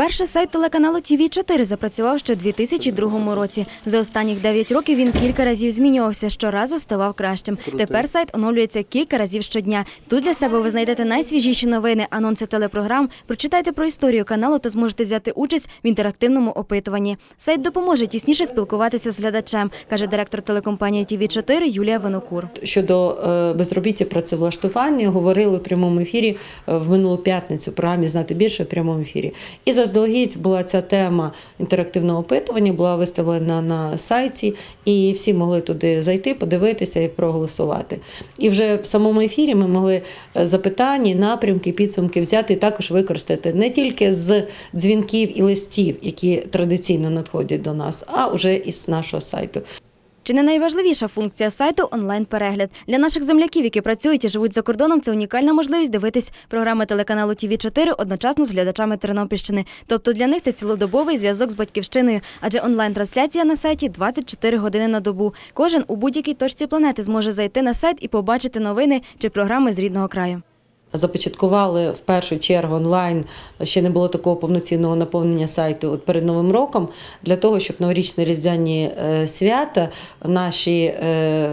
Вперше сайт телеканалу ТВ 4 запрацював ще у 2002 році. За останніх 9 років він кілька разів змінювався, щоразу ставав кращим. Тепер сайт оновлюється кілька разів щодня. Тут для себе ви знайдете найсвіжіші новини, анонси телепрограм, прочитайте про історію каналу та зможете взяти участь в інтерактивному опитуванні. Сайт допоможе тісніше спілкуватися з глядачем, каже директор телекомпанії ТВ 4 Юлія Винокур. Щодо е, безробіття працевлаштування, говорили в прямому ефірі е, в минулу п'ятницю програмі Знати більше в прямому ефірі. І заздалегідь була ця тема інтерактивного опитування, була виставлена на сайті, і всі могли туди зайти, подивитися і проголосувати. І вже в самому ефірі ми могли е, запитання, напрямки, підсумки взяти і також використати не тільки з дзвінків і листів, які традиційно надходять до нас, а вже із нашого сайту. Чи не найважливіша функція сайту онлайн-перегляд? Для наших земляків, які працюють і живуть за кордоном, це унікальна можливість дивитись програми телеканалу ТВ 4 одночасно з глядачами Тернопільщини. Тобто для них це цілодобовий зв'язок з батьківщиною, адже онлайн-трансляція на сайті 24 години на добу. Кожен у будь-якій точці планети зможе зайти на сайт і побачити новини чи програми з рідного краю. Започаткували в першу чергу онлайн. Ще не було такого повноцінного наповнення сайту от перед новим роком для того, щоб новорічні різдвяні е, свята наші е,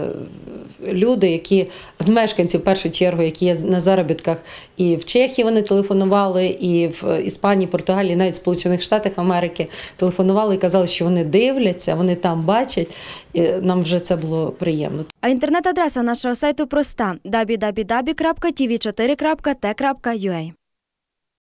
люди, які мешканці в першу чергу, які є на заробітках і в Чехії вони телефонували, і в Іспанії, Португалії, навіть в Сполучених Штатах Америки телефонували і казали, що вони дивляться, вони там бачать. І нам вже це було приємно. А інтернет-адреса нашого сайту проста रब का तक रब का यू आई